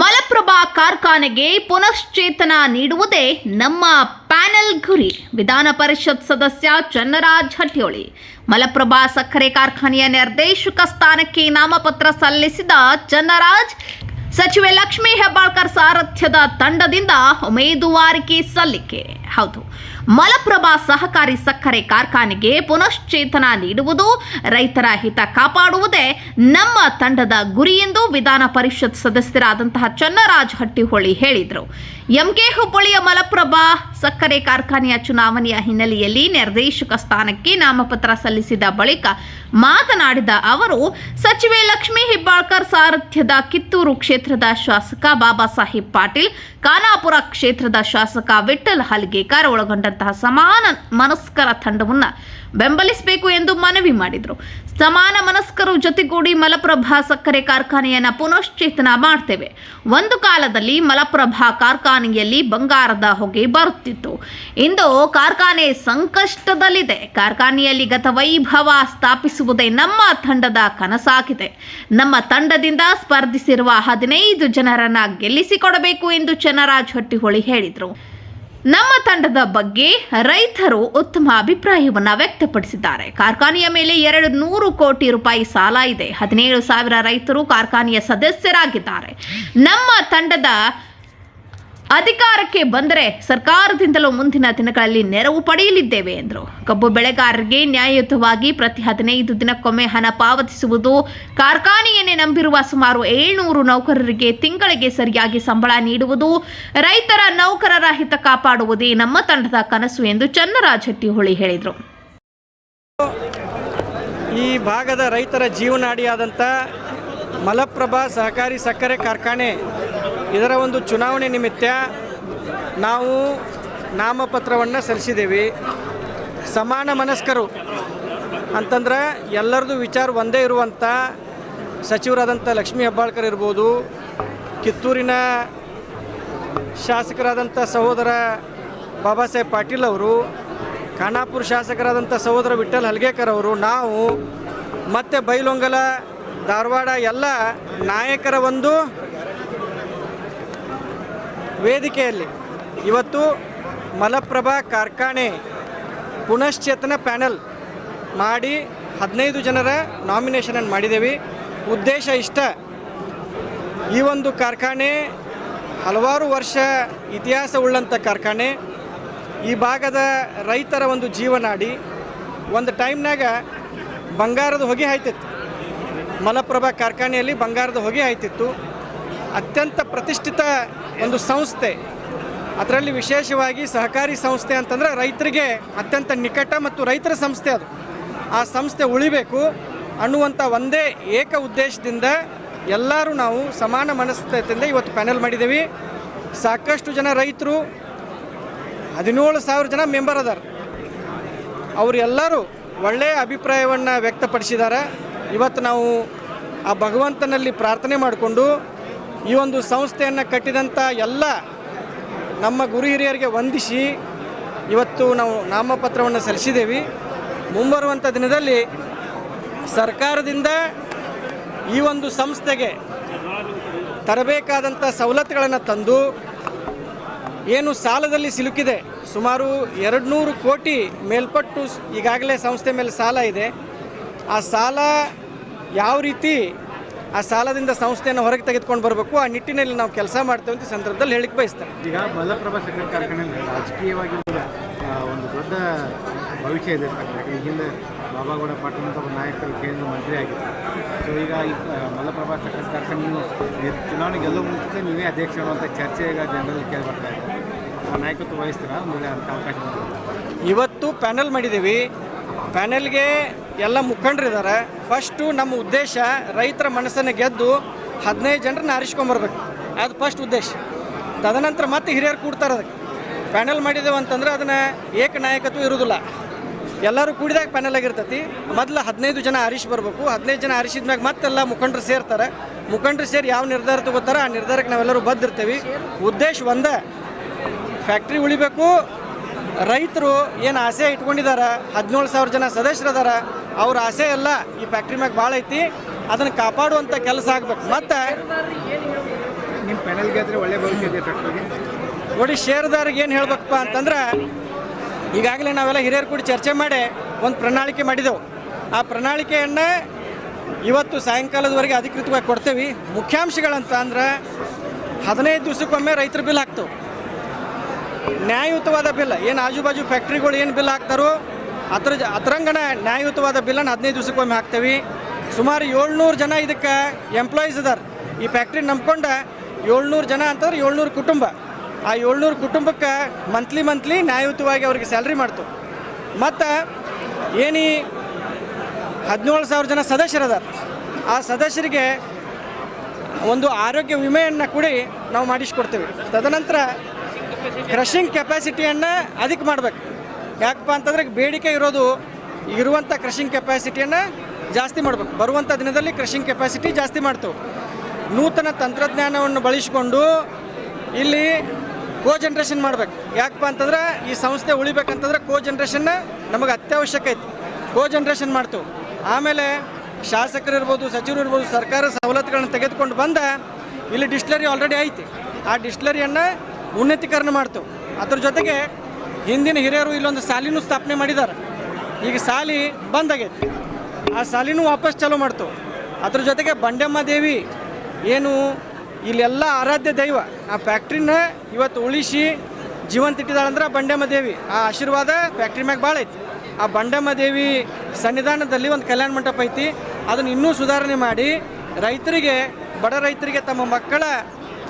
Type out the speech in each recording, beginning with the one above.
ಮಲಪ್ರಭಾ ಕಾರ್ಖಾನೆಗೆ ಪುನಶ್ಚೇತನ ನೀಡುವುದೇ ನಮ್ಮ ಪ್ಯಾನೆಲ್ ಗುರಿ. ವಿಧಾನ ಪರಿಷತ್ ಸದಸ್ಯ ಚನ್ನರಾಜ್ ಹಟ್ಯೋಳಿ ಮಲಪ್ರಭಾ ಸಕ್ಕರೆ ಕಾರ್ಖಾನೆಯ ನಿರ್ದೇಶಕ ಸ್ಥಾನಕ್ಕೆ ನಾಮಪತ್ರ ಸಲ್ಲಿಸಿದ ಚನ್ನರಾಜ್ ಸಚಿವೆ ಲಕ್ಷ್ಮೀ ಹೆಬ್ಬಾಳ್ಕರ್ ಸಾರಥ್ಯದ ತಂಡದಿಂದ ಉಮೇದುವಾರಿಕೆ ಸಲ್ಲಿಕೆ. ಹೌದು. ಮಲಪ್ರಭಾ ಸಹಕಾರಿ ಸಕ್ಕರೆ ಕಾರ್ಖಾನೆಗೆ ಪುನಶ್ಚೇತನ ನೀಡುವುದು, ರೈತರ ಹಿತ ಕಾಪಾಡುವುದೇ ನಮ್ಮ ತಂಡದ ಗುರಿ ಎಂದು ವಿಧಾನ ಪರಿಷತ್ ಸದಸ್ಯರಾದಂತಹ ಚನ್ನರಾಜ್ ಹಟ್ಟಿಹೊಳಿ ಹೇಳಿದರು. ಎಂಕೆ ಹುಬ್ಬಳ್ಳಿಯ ಮಲಪ್ರಭಾ ಸಕ್ಕರೆ ಕಾರ್ಖಾನೆಯ ಚುನಾವಣೆಯ ಹಿನ್ನೆಲೆಯಲ್ಲಿ ನಿರ್ದೇಶಕ ಸ್ಥಾನಕ್ಕೆ ನಾಮಪತ್ರ ಸಲ್ಲಿಸಿದ ಬಳಿಕ ಮಾತನಾಡಿದ ಅವರು, ಸಚಿವೆ ಲಕ್ಷ್ಮೀ ಹೆಬ್ಬಾಳ್ಕರ್ ಸಾರಥ್ಯದ ಕಿತ್ತೂರು ಕ್ಷೇತ್ರದ ಶಾಸಕ ಬಾಬಾ ಸಾಹೇಬ್ ಪಾಟೀಲ್, ಖಾನಾಪುರ ಕ್ಷೇತ್ರದ ಶಾಸಕ ವಿಠಲ್ ಹಲ್ಗೇಕರ್ ಒಳಗೊಂಡಂತಹ ಸಮಾನ ಮನಸ್ಕರ ತಂಡವನ್ನು ಬೆಂಬಲಿಸಬೇಕು ಎಂದು ಮನವಿ ಮಾಡಿದರು. ಸಮಾನ ಮನಸ್ಕರು ಜೊತೆಗೂಡಿ ಮಲಪ್ರಭಾ ಸಕ್ಕರೆ ಕಾರ್ಖಾನೆಯನ್ನು ಪುನಶ್ಚೇತನ ಮಾಡ್ತೇವೆ. ಒಂದು ಕಾಲದಲ್ಲಿ ಮಲಪ್ರಭಾ ಕಾರ್ಖಾನೆಯಲ್ಲಿ ಬಂಗಾರದ ಹೊಗೆ ಬರುತ್ತಿತ್ತು. ಇಂದು ಕಾರ್ಖಾನೆ ಸಂಕಷ್ಟದಲ್ಲಿದೆ. ಕಾರ್ಖಾನೆಯಲ್ಲಿ ಗತ ವೈಭವ ಸ್ಥಾಪಿಸುವುದೇ ನಮ್ಮ ತಂಡದ ಕನಸಾಗಿದೆ. ನಮ್ಮ ತಂಡದಿಂದ ಸ್ಪರ್ಧಿಸಿರುವ ಹದಿನೈದು ಜನರನ್ನ ಗೆಲ್ಲಿಸಿಕೊಡಬೇಕು ಎಂದು ಚನ್ನರಾಜ್ ಹೊಟ್ಟಿಹೊಳಿ ಹೇಳಿದರು. ನಮ್ಮ ತಂಡದ ಬಗ್ಗೆ ರೈತರು ಉತ್ತಮ ಅಭಿಪ್ರಾಯವನ್ನು ವ್ಯಕ್ತಪಡಿಸಿದ್ದಾರೆ. ಕಾರ್ಖಾನೆಯ ಮೇಲೆ ಎರಡು ನೂರು ಕೋಟಿ ರೂಪಾಯಿ ಸಾಲ ಇದೆ. ಹದಿನೇಳು ಸಾವಿರ ರೈತರು ಕಾರ್ಖಾನೆಯ ಸದಸ್ಯರಾಗಿದ್ದಾರೆ. ನಮ್ಮ ತಂಡದ ಅಧಿಕಾರಕ್ಕೆ ಬಂದರೆ ಸರ್ಕಾರದಿಂದಲೂ ಮುಂದಿನ ದಿನಗಳಲ್ಲಿ ನೆರವು ಪಡೆಯಲಿದ್ದೇವೆ, ಎಂದರು. ಕಬ್ಬು ಬೆಳೆಗಾರರಿಗೆ ನ್ಯಾಯಯುತವಾಗಿ ಪ್ರತಿ ಹದಿನೈದು ದಿನಕ್ಕೊಮ್ಮೆ ಹಣ ಪಾವತಿಸುವುದು ಕಾರ್ಖಾನೆಯನ್ನೇ ನಂಬಿರುವ ಸುಮಾರು ಏಳ್ನೂರು ನೌಕರರಿಗೆ ತಿಂಗಳಿಗೆ ಸರಿಯಾಗಿ ಸಂಬಳ ನೀಡುವುದು, ರೈತರ ನೌಕರರ ಹಿತ ಕಾಪಾಡುವುದೇ ನಮ್ಮ ತಂಡದ ಕನಸು ಎಂದು ಚನ್ನರಾಜ್ ಹಟ್ಟಿಹೊಳಿ ಹೇಳಿದರು. ಈ ಭಾಗದ ರೈತರ ಜೀವನಾಡಿಯಾದಂಥ ಮಲಪ್ರಭಾ ಸಹಕಾರಿ ಸಕ್ಕರೆ ಕಾರ್ಖಾನೆ ಇದರ ಒಂದು ಚುನಾವಣೆ ನಿಮಿತ್ತ ನಾವು ನಾಮಪತ್ರವನ್ನು ಸಲ್ಲಿಸಿದ್ದೇವೆ. ಸಮಾನ ಮನಸ್ಕರು ಅಂತಂದ್ರೆ ಎಲ್ಲರದು ವಿಚಾರ ಒಂದೇ ಇರುವಂಥ ಸಚಿವರಾದಂಥ ಲಕ್ಷ್ಮೀ ಹೆಬ್ಬಾಳ್ಕರ್ ಇರ್ಬೋದು, ಕಿತ್ತೂರಿನ ಶಾಸಕರಾದಂಥ ಸಹೋದರ ಬಾಬಾ ಸಾಹೇಬ್ ಪಾಟೀಲ್ ಅವರು, ಖಾನಾಪುರ ಶಾಸಕರಾದಂಥ ಸಹೋದರ ವಿಠಲ್ ಹಲ್ಗೇಕರ್ ಅವರು, ನಾವು ಮತ್ತು ಬೈಲೊಂಗಲ, ಧಾರವಾಡ ಎಲ್ಲ ನಾಯಕರ ಒಂದು ವೇದಿಕೆಯಲ್ಲಿ ಇವತ್ತು ಮಲಪ್ರಭಾ ಕಾರ್ಖಾನೆ ಪುನಶ್ಚೇತನ ಪ್ಯಾನಲ್ ಮಾಡಿ ಹದಿನೈದು ಜನರ ನಾಮಿನೇಷನನ್ನು ಮಾಡಿದ್ದೇವೆ. ಉದ್ದೇಶ ಇಷ್ಟ. ಈ ಒಂದು ಕಾರ್ಖಾನೆ ಹಲವಾರು ವರ್ಷ ಇತಿಹಾಸ ಉಳ್ಳಂಥ ಕಾರ್ಖಾನೆ. ಈ ಭಾಗದ ರೈತರ ಒಂದು ಜೀವನಾಡಿ ಒಂದು ಟೈಮ್ನಾಗ ಬಂಗಾರದ ಹೊಗೆ ಆಯ್ತಿತ್ತು ಮಲಪ್ರಭಾ ಕಾರ್ಖಾನೆಯಲ್ಲಿ ಬಂಗಾರದ ಹೊಗೆ ಹಾಯ್ತಿತ್ತು. ಅತ್ಯಂತ ಪ್ರತಿಷ್ಠಿತ ಒಂದು ಸಂಸ್ಥೆ. ಅದರಲ್ಲಿ ವಿಶೇಷವಾಗಿ ಸಹಕಾರಿ ಸಂಸ್ಥೆ ಅಂತಂದರೆ ರೈತರಿಗೆ ಅತ್ಯಂತ ನಿಕಟ ಮತ್ತು ರೈತರ ಸಂಸ್ಥೆ ಅದು. ಆ ಸಂಸ್ಥೆ ಉಳಿಬೇಕು ಅನ್ನುವಂಥ ಒಂದೇ ಏಕ ಉದ್ದೇಶದಿಂದ ಎಲ್ಲರೂ ನಾವು ಸಮಾನ ಮನಸ್ಥಿತಿಯಿಂದ ಇವತ್ತು ಪ್ಯಾನೆಲ್ ಮಾಡಿದ್ದೀವಿ. ಸಾಕಷ್ಟು ಜನ ರೈತರು, ಹದಿನೇಳು ಸಾವಿರ ಜನ ಮೆಂಬರ್ ಅದಾರ. ಅವರೆಲ್ಲರೂ ಒಳ್ಳೆಯ ಅಭಿಪ್ರಾಯವನ್ನು ವ್ಯಕ್ತಪಡಿಸಿದ್ದಾರೆ. ಇವತ್ತು ನಾವು ಆ ಭಗವಂತನಲ್ಲಿ ಪ್ರಾರ್ಥನೆ ಮಾಡಿಕೊಂಡು ಈ ಒಂದು ಸಂಸ್ಥೆಯನ್ನು ಕಟ್ಟಿದಂಥ ಎಲ್ಲ ನಮ್ಮ ಗುರು ಹಿರಿಯರಿಗೆ ವಂದಿಸಿ ಇವತ್ತು ನಾವು ನಾಮಪತ್ರವನ್ನು ಸಲ್ಲಿಸಿದ್ದೇವೆ. ಮುಂಬರುವಂಥ ದಿನದಲ್ಲಿ ಸರ್ಕಾರದಿಂದ ಈ ಒಂದು ಸಂಸ್ಥೆಗೆ ತರಬೇಕಾದಂಥ ಸವಲತ್ತುಗಳನ್ನು ತಂದು ಏನು ಸಾಲದಲ್ಲಿ ಸಿಲುಕಿದೆ ಸುಮಾರು ಎರಡು ನೂರು ಕೋಟಿ ಮೇಲ್ಪಟ್ಟು ಈಗಾಗಲೇ ಸಂಸ್ಥೆ ಮೇಲೆ ಸಾಲ ಇದೆ. ಆ ಸಾಲ ಯಾವ ರೀತಿ ಆ ಸಾಲದಿಂದ ಸಂಸ್ಥೆಯನ್ನು ಹೊರಗೆ ತೆಗೆದುಕೊಂಡು ಬರಬೇಕು. ಆ ನಿಟ್ಟಿನಲ್ಲಿ ನಾವು ಕೆಲಸ ಮಾಡ್ತೇವೆ ಅಂತ ಈ ಸಂದರ್ಭದಲ್ಲಿ ಹೇಳಿಕೆ ಬಯಸ್ತೇನೆ. ಈಗ ಮಲಪ್ರಭಾ ಸಕ್ಕರೆ ಕಾರ್ಖಾನೆಯಲ್ಲಿ ರಾಜಕೀಯವಾಗಿ ಒಂದು, ದೊಡ್ಡ ಭವಿಷ್ಯ ಇದೆ. ಈ ಹಿಂದೆ ಬಾಬಾಗೌಡ ಪಾಟೀಲ್ ಅಂತ ಒಬ್ಬ ನಾಯಕರು ಕೇಂದ್ರ ಮಂತ್ರಿ ಆಗಿದ್ದಾರೆ. ಸೊ ಈಗ ಈ ಮಲಪ್ರಭಾ ಸಕ್ಕರೆ ಕಾರ್ಖಾನೆಯನ್ನು ಚುನಾವಣೆ ಗೆಲ್ಲೋ ಮುಂಚೆ ನೀವೇ ಅಧ್ಯಕ್ಷ ಅನ್ನುವಂಥ ಚರ್ಚೆ ಈಗ ಜನರಲ್ಲಿ ಕೇಳಿ ಬರ್ತಾ ಇದೆ ಆ ನಾಯಕತ್ವ ವಹಿಸ್ತೀರಾ? ಅಂತ ಅವಕಾಶ ಇವತ್ತು ಪ್ಯಾನೆಲ್ ಮಾಡಿದ್ದೀವಿ. ಪ್ಯಾನೆಲ್ಗೆ ಎಲ್ಲ ಮುಖಂಡರಿದ್ದಾರೆ ಫಸ್ಟು ನಮ್ಮ ಉದ್ದೇಶ ರೈತರ ಮನಸ್ಸನ್ನು ಗೆದ್ದು ಹದಿನೈದು ಜನರನ್ನ ಆರಿಸ್ಕೊಂಬರ್ಬೇಕು ಅದು ಫಸ್ಟ್ ಉದ್ದೇಶ. ತದನಂತರ ಮತ್ತೆ ಹಿರಿಯರು ಕೂಡ್ತಾರೆ ಅದಕ್ಕೆ. ಪ್ಯಾನೆಲ್ ಮಾಡಿದ್ದೇವೆ ಅಂತಂದ್ರೆ ಅದನ್ನು ಏಕ ನಾಯಕತ್ವ ಇರೋದಿಲ್ಲ ಎಲ್ಲರೂ ಕೂಡಿದಾಗ ಪ್ಯಾನೆಲ್ ಆಗಿರ್ತೈತಿ. ಮೊದಲು ಹದಿನೈದು ಜನ ಆರಿಸಿ ಬರಬೇಕು. ಹದಿನೈದು ಜನ ಆರಿಸಿದ್ಮ್ಯಾಗ ಮತ್ತೆಲ್ಲ ಮುಖಂಡರು ಸೇರ್ತಾರೆ. ಮುಖಂಡರು ಸೇರಿ ಯಾವ ನಿರ್ಧಾರ ತಗೋತಾರೆ ಆ ನಿರ್ಧಾರಕ್ಕೆ ನಾವೆಲ್ಲರೂ ಬದ್ದಿರ್ತೀವಿ. ಉದ್ದೇಶ ಒಂದೇ. ಫ್ಯಾಕ್ಟ್ರಿ ಉಳಿಬೇಕು. ರೈತರು ಏನು ಆಸೆ ಇಟ್ಕೊಂಡಿದ್ದಾರೆ ಹದಿನೇಳು ಸಾವಿರ ಜನ ಸದಸ್ಯರದಾರ. ಅವ್ರ ಆಸೆ ಎಲ್ಲ ಈ ಫ್ಯಾಕ್ಟ್ರಿ ಮ್ಯಾಗ ಭಾಳ ಐತಿ. ಅದನ್ನು ಕಾಪಾಡುವಂಥ ಕೆಲಸ ಆಗ್ಬೇಕು. ಮತ್ತು ನಿಮ್ಮ ಪ್ಯಾನಲ್ಗೆ ಆದರೆ ಒಳ್ಳೆ ಭವಿಷ್ಯ ಇದೆ ಫ್ಯಾಕ್ಟ್ರಿಗೆ ನೋಡಿ ಷೇರುದಾರಿಗೆ ಏನು ಹೇಳ್ಬೇಕಪ್ಪ ಅಂತಂದ್ರೆ ಈಗಾಗಲೇ ನಾವೆಲ್ಲ ಹಿರಿಯರು ಕೂಡ ಚರ್ಚೆ ಮಾಡಿ ಒಂದು ಪ್ರಣಾಳಿಕೆ ಮಾಡಿದೆವು. ಆ ಪ್ರಣಾಳಿಕೆಯನ್ನು ಇವತ್ತು ಸಾಯಂಕಾಲದವರೆಗೆ ಅಧಿಕೃತವಾಗಿ ಕೊಡ್ತೇವೆ. ಮುಖ್ಯಾಂಶಗಳಂತ ಅಂದ್ರೆ ಹದಿನೈದು ದಿವಸಕ್ಕೊಮ್ಮೆ ರೈತರ ಬಿಲ್ ಹಾಕ್ತೇವೆ. ನ್ಯಾಯಯುತವಾದ ಬಿಲ್ ಏನು ಆಜು ಬಾಜು ಫ್ಯಾಕ್ಟ್ರಿಗಳು ಏನು ಬಿಲ್ ಹಾಕ್ತಾರೋ ಅದ್ರ ಜ- ಅದ್ರಂಗನ ನ್ಯಾಯಯುತವಾದ ಬಿಲ್ಲನ್ನು ಹದಿನೈದು ದಿವಸಕ್ಕೊಮ್ಮೆ ಹಾಕ್ತೇವೆ. ಸುಮಾರು ಏಳ್ನೂರು ಜನ ಇದಕ್ಕೆ ಎಂಪ್ಲಾಯೀಸ್ ಇದಾರೆ. ಈ ಫ್ಯಾಕ್ಟ್ರಿ ನಂಬ್ಕೊಂಡ ಏಳ್ನೂರು ಜನ ಅಂತಂದ್ರೆ ಏಳ್ನೂರು ಕುಟುಂಬ. ಆ ಏಳ್ನೂರು ಕುಟುಂಬಕ್ಕೆ ಮಂತ್ಲಿ ಮಂತ್ಲಿ ನ್ಯಾಯಯುತವಾಗಿ ಅವ್ರಿಗೆ ಸ್ಯಾಲ್ರಿ ಮಾಡ್ತು. ಮತ್ತು ಏನಿ ಹದಿನೇಳು ಸಾವಿರ ಜನ ಸದಸ್ಯರದಾರ. ಆ ಸದಸ್ಯರಿಗೆ ಒಂದು ಆರೋಗ್ಯ ವಿಮೆಯನ್ನು ಕೂಡಿ ನಾವು ಮಾಡಿಸ್ಕೊಡ್ತೀವಿ. ತದನಂತರ ಕ್ರಷಿಂಗ್ ಕೆಪಾಸಿಟಿಯನ್ನು ಅದಕ್ಕೆ ಮಾಡ್ಬೇಕು. ಯಾಕಪ್ಪ ಅಂತಂದ್ರೆ ಬೇಡಿಕೆ ಇರೋದು ಇರುವಂಥ ಕ್ರಷಿಂಗ್ ಕೆಪಾಸಿಟಿಯನ್ನು ಜಾಸ್ತಿ ಮಾಡಬೇಕು. ಬರುವಂಥ ದಿನದಲ್ಲಿ ಕ್ರಷಿಂಗ್ ಕೆಪಾಸಿಟಿ ಜಾಸ್ತಿ ಮಾಡ್ತೇವೆ. ನೂತನ ತಂತ್ರಜ್ಞಾನವನ್ನು ಬಳಸಿಕೊಂಡು ಇಲ್ಲಿ ಕೋ ಜನ್ರೇಷನ್ ಮಾಡಬೇಕು. ಯಾಕಪ್ಪ ಅಂತಂದ್ರೆ ಈ ಸಂಸ್ಥೆ ಉಳಿಬೇಕಂತಂದ್ರೆ ಕೋ ಜನ್ರೇಷನ್ನ ನಮಗೆ ಅತ್ಯವಶ್ಯಕ ಐತಿ. ಕೋ ಜನ್ರೇಷನ್ ಮಾಡ್ತೇವೆ. ಆಮೇಲೆ ಶಾಸಕರು ಇರ್ಬೋದು ಸಚಿವರು ಇರ್ಬೋದು ಸರ್ಕಾರ ಸವಲತ್ತುಗಳನ್ನ ತೆಗೆದುಕೊಂಡು ಬಂದ ಇಲ್ಲಿ ಡಿಸ್ಟ್ಲರಿ ಆಲ್ರೆಡಿ ಐತಿ. ಆ ಡಿಸ್ಟ್ಲರಿಯನ್ನು ಉನ್ನತೀಕರಣ ಮಾಡ್ತೇವೆ. ಅದ್ರ ಜೊತೆಗೆ ಹಿಂದಿನ ಹಿರಿಯರು ಇಲ್ಲೊಂದು ಸಾಲಿನೂ ಸ್ಥಾಪನೆ ಮಾಡಿದ್ದಾರೆ. ಈಗ ಸಾಲಿ ಬಂದಾಗೈತಿ. ಆ ಸಾಲಿನೂ ವಾಪಸ್ ಚಾಲೂ ಮಾಡ್ತು. ಅದ್ರ ಜೊತೆಗೆ ಬಂಡೆಮ್ಮ ದೇವಿ ಏನು ಇಲ್ಲೆಲ್ಲ ಆರಾಧ್ಯ ದೈವ. ಆ ಫ್ಯಾಕ್ಟ್ರಿನ ಇವತ್ತು ಉಳಿಸಿ ಜೀವಂತ ಇಟ್ಟಿದ್ದಾಳಂದ್ರೆ ಬಂಡೆಮ್ಮ ದೇವಿ. ಆ ಆಶೀರ್ವಾದ ಫ್ಯಾಕ್ಟ್ರಿ ಮ್ಯಾಗ ಭಾಳ ಐತಿ. ಆ ಬಂಡೆಮ್ಮ ದೇವಿ ಸನ್ನಿಧಾನದಲ್ಲಿ ಒಂದು ಕಲ್ಯಾಣ ಮಂಟಪ ಐತಿ. ಅದನ್ನು ಇನ್ನೂ ಸುಧಾರಣೆ ಮಾಡಿ ರೈತರಿಗೆ, ಬಡ ರೈತರಿಗೆ ತಮ್ಮ ಮಕ್ಕಳ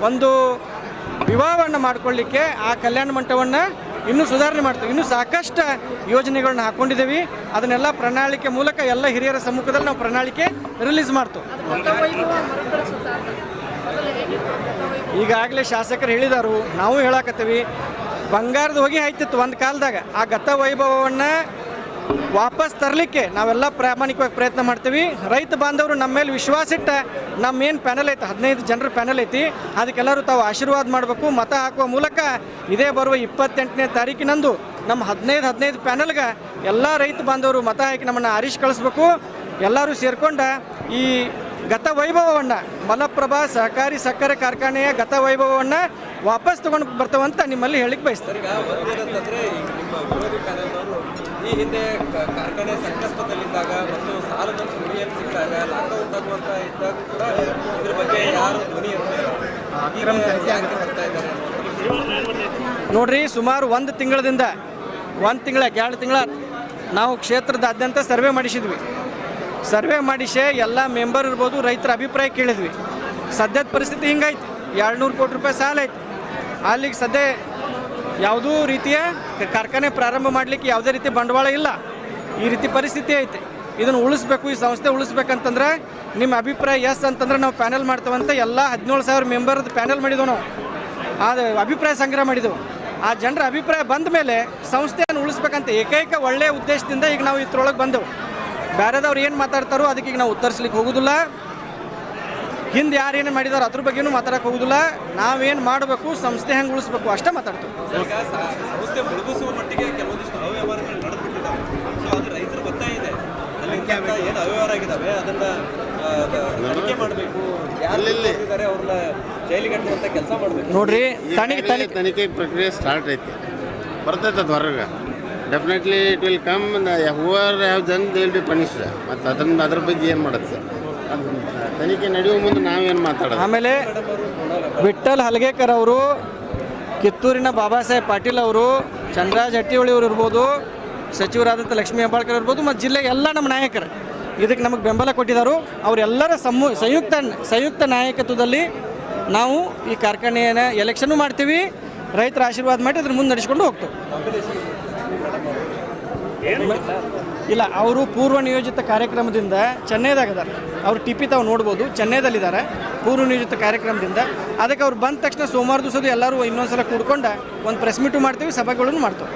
ಒಂದು ವಿವಾಹವನ್ನು ಮಾಡಿಕೊಳ್ಳಿಕ್ಕೆ ಆ ಕಲ್ಯಾಣ ಮಂಟಪವನ್ನು ಇನ್ನೂ ಸುಧಾರಣೆ ಮಾಡ್ತೀವಿ. ಇನ್ನೂ ಸಾಕಷ್ಟು ಯೋಜನೆಗಳನ್ನ ಹಾಕೊಂಡಿದ್ದೀವಿ. ಅದನ್ನೆಲ್ಲ ಪ್ರಣಾಳಿಕೆ ಮೂಲಕ ಎಲ್ಲ ಹಿರಿಯರ ಸಮ್ಮುಖದಲ್ಲಿ ನಾವು ಪ್ರಣಾಳಿಕೆ ರಿಲೀಸ್ ಮಾಡ್ತೀವಿ. ಈಗಾಗಲೇ ಶಾಸಕರು ಹೇಳಿದಾರು, ನಾವು ಹೇಳಾಕತ್ತೀವಿ, ಬಂಗಾರದ ಹೋಗಿ ಆಯ್ತಿತ್ತು ಒಂದು ಕಾಲದಾಗ. ಆ ಗತ ವೈಭವವನ್ನು ವಾಪಸ್ ತರಲಿಕ್ಕೆ ನಾವೆಲ್ಲ ಪ್ರಾಮಾಣಿಕವಾಗಿ ಪ್ರಯತ್ನ ಮಾಡ್ತೀವಿ. ರೈತ ಬಾಂಧವರು ನಮ್ಮ ಮೇಲೆ ವಿಶ್ವಾಸ ಇಟ್ಟ ನಮ್ಮ ಏನು ಪ್ಯಾನಲ್ ಐತೆ, ಹದಿನೈದು ಜನರ ಪ್ಯಾನಲ್ ಐತಿ, ಅದಕ್ಕೆಲ್ಲರೂ ತಾವು ಆಶೀರ್ವಾದ ಮಾಡಬೇಕು. ಮತ ಹಾಕುವ ಮೂಲಕ ಇದೇ ಬರುವ ಇಪ್ಪತ್ತೆಂಟನೇ ತಾರೀಕಿನಂದು ನಮ್ಮ ಹದಿನೈದು ಹದಿನೈದು ಪ್ಯಾನಲ್ಗೆ ಎಲ್ಲ ರೈತ ಬಾಂಧವರು ಮತ ಹಾಕಿ ನಮ್ಮನ್ನು ಆರಿಸಿ ಕಳಿಸ್ಬೇಕು. ಎಲ್ಲರೂ ಸೇರ್ಕೊಂಡ ಈ ಗತ ವೈಭವವನ್ನು, ಮಲಪ್ರಭಾ ಸಹಕಾರಿ ಸಕ್ಕರೆ ಕಾರ್ಖಾನೆಯ ಗತ ವೈಭವವನ್ನು ವಾಪಸ್ ತಗೊಂಡು ಬರ್ತಾವಂತ ನಿಮ್ಮಲ್ಲಿ ಹೇಳಿಕ್ಕೆ ಬಯಸ್ತಾರೆ. ಈ ಹಿಂದೆ ಕಾರ್ಖಾನೆ ಸಂಕಷ್ಟದಲ್ಲಿದ್ದಾಗ ಮತ್ತು ಸಾಲದ ಸುಳಿಯನ್ನು ಸಿಕ್ಕಾಗ ಲಾಕ್ಡೌನ್ ತಗುವಂತ ಇದ್ದಾಗ ಕೂಡ ಇದ್ರ ಬಗ್ಗೆ ಯಾರು ಧ್ವನಿ ಬರ್ತಾ ಇದ್ದಾರೆ ನೋಡ್ರಿ ಸುಮಾರು ಒಂದು ತಿಂಗಳದಿಂದ ಒಂದು ತಿಂಗಳ ಎರಡು ತಿಂಗಳ ನಾವು ಕ್ಷೇತ್ರದಾದ್ಯಂತ ಸರ್ವೆ ಮಾಡಿಸಿದ್ವಿ. ಸರ್ವೆ ಮಾಡಿಸಿ ಎಲ್ಲ ಮೆಂಬರ್ ಇರ್ಬೋದು ರೈತರ ಅಭಿಪ್ರಾಯ ಕೇಳಿದ್ವಿ. ಸದ್ಯದ ಪರಿಸ್ಥಿತಿ ಹಿಂಗೈತೆ ಎರಡು ನೂರು ಕೋಟಿ ರೂಪಾಯಿ ಸಾಲ ಐತಿ ಅಲ್ಲಿಗೆ ಸದ್ಯ ಯಾವುದೂ ರೀತಿಯ ಕಾರ್ಖಾನೆ ಪ್ರಾರಂಭ ಮಾಡಲಿಕ್ಕೆ ಯಾವುದೇ ರೀತಿ ಬಂಡವಾಳ ಇಲ್ಲ. ಈ ರೀತಿ ಪರಿಸ್ಥಿತಿ ಐತೆ. ಇದನ್ನು ಉಳಿಸ್ಬೇಕು, ಈ ಸಂಸ್ಥೆ ಉಳಿಸ್ಬೇಕಂತಂದ್ರೆ ನಿಮ್ಮ ಅಭಿಪ್ರಾಯ ಎಸ್ ಅಂತಂದ್ರೆ ನಾವು ಪ್ಯಾನೆಲ್ ಮಾಡ್ತೇವಂತ ಎಲ್ಲ ಹದಿನೇಳು ಸಾವಿರ ಮೆಂಬರ್ದು ಪ್ಯಾನೆಲ್ ಮಾಡಿದೆವು ನಾವು. ಆದ ಅಭಿಪ್ರಾಯ ಸಂಗ್ರಹ ಮಾಡಿದೆವು. ಆ ಜನರ ಅಭಿಪ್ರಾಯ ಬಂದ ಮೇಲೆ ಸಂಸ್ಥೆಯನ್ನು ಉಳಿಸ್ಬೇಕಂತ ಏಕೈಕ ಒಳ್ಳೆಯ ಉದ್ದೇಶದಿಂದ ಈಗ ನಾವು ಇದ್ರೊಳಗೆ ಬಂದೆವು. ಬೇರೆದವ್ರು ಏನು ಮಾತಾಡ್ತಾರೋ ಅದಕ್ಕೆ ಈಗ ನಾವು ಉತ್ತರಿಸ್ಲಿಕ್ಕೆ ಹೋಗೋದಿಲ್ಲ. ಹಿಂದೆ ಯಾರು ಏನು ಮಾಡಿದಾರೋ ಅದ್ರ ಬಗ್ಗೆನೂ ಮಾತಾಡಕ್ಕೆ ಹೋಗುದಿಲ್ಲ. ನಾವೇನು ಮಾಡಬೇಕು ಸಂಸ್ಥೆ ಹೆಂಗೆ ಉಳಿಸ್ಬೇಕು ಅಷ್ಟೇ ಮಾತಾಡ್ತೀವಿ. ಸಂಸ್ಥೆ ಮುಳುಗಿಸುವ ಮಟ್ಟಿಗೆ ಕೆಲವೊಂದಿಷ್ಟು ಅವ್ಯವಹಾರಗಳು ನಡೆದ್ಬಿಟ್ಟಿದ್ದಾವೆ. ಅದು ರೈತರ ಒತ್ತಾಯ ಇದೆ. ಅಲ್ಲಿ ಏನು ಅವ್ಯವಹಾರ ಆಗಿದ್ದಾವೆ? ಅದನ್ನ ಆ, ತನಿಖೆ ಮಾಡಬೇಕು. ಯಾರು ಇದ್ದಾರೆ ಅವ್ರನ್ನ ಜೈಲಿಗೆ ಕಟ್ಟುವಂತ ಕೆಲಸ ಮಾಡಬೇಕು. ನೋಡ್ರಿ ತನಿಖೆ ಈಗಾಗಲೇ ತನಿಖೆ. ತನಿಖೆ ಪ್ರಕ್ರಿಯೆ ಸ್ಟಾರ್ಟ್ ಐತಿ. ಬರ್ತೈತೆ ಅದು ಹೊರಗೆ. Definitely it will come whoever have done they will be punished ಮತ್ತು ಅದನ್ನು ಅದ್ರ ಬಗ್ಗೆ ಏನು ಮಾಡುತ್ತೆ? ಸರ್ ತನಿಖೆ ನಡೆಯುವ ಮುಂದೆ ನಾವೇನು ಮಾತಾಡೋದು? ಆಮೇಲೆ ವಿಠಲ್ ಹಲಗೇಕರ್ ಅವರು, ಕಿತ್ತೂರಿನ ಬಾಬಾ ಸಾಹೇಬ್ ಪಾಟೀಲ್ ಅವರು, ಚಂದ್ರಾಜ್ ಹಟ್ಟಿಹೊಳಿ ಅವರು ಇರ್ಬೋದು, ಸಚಿವರಾದಂಥ ಲಕ್ಷ್ಮೀ ಹೆಬ್ಬಾಳ್ಕರ್ ಇರ್ಬೋದು, ಮತ್ತು ಜಿಲ್ಲೆಗೆ ಎಲ್ಲ ನಮ್ಮ ನಾಯಕರು. ಇದಕ್ಕೆ ನಮಗೆ ಬೆಂಬಲ ಕೊಟ್ಟಿದ್ದಾರೆ ಅವರೆಲ್ಲರ ಸಮೂ, ಸಂಯುಕ್ತ ಸಂಯುಕ್ತ ನಾಯಕತ್ವದಲ್ಲಿ ನಾವು ಈ ಕಾರ್ಖಾನೆಯನ್ನು ಎಲೆಕ್ಷನ್ನು ಮಾಡ್ತೀವಿ. ರೈತರ ಆಶೀರ್ವಾದ ಮಾಡಿ ಅದ್ರ ಮುಂದೆ ನಡೆಸ್ಕೊಂಡು ಹೋಗ್ತೇವೆ. ಇಲ್ಲ. ಅವರು ಪೂರ್ವ ನಿಯೋಜಿತ ಕಾರ್ಯಕ್ರಮದಿಂದ ಚೆನ್ನೈದಾಗ ಅದಾರೆ ಅವ್ರು ಟಿಪಿ ತಾವು ನೋಡ್ಬೋದು, ಚೆನ್ನೈದಲ್ಲಿದ್ದಾರೆ ಪೂರ್ವ ನಿಯೋಜಿತ ಕಾರ್ಯಕ್ರಮದಿಂದ. ಅದಕ್ಕೆ ಅವ್ರು ಬಂದ ತಕ್ಷಣ ಸೋಮವಾರ ಎಲ್ಲರೂ ಇನ್ನೊಂದ್ಸಲ ಕೂಡ್ಕೊಂಡು ಒಂದು ಪ್ರೆಸ್ ಮೀಟು ಮಾಡ್ತೀವಿ, ಸಭೆಗಳನ್ನು ಮಾಡ್ತೇವೆ.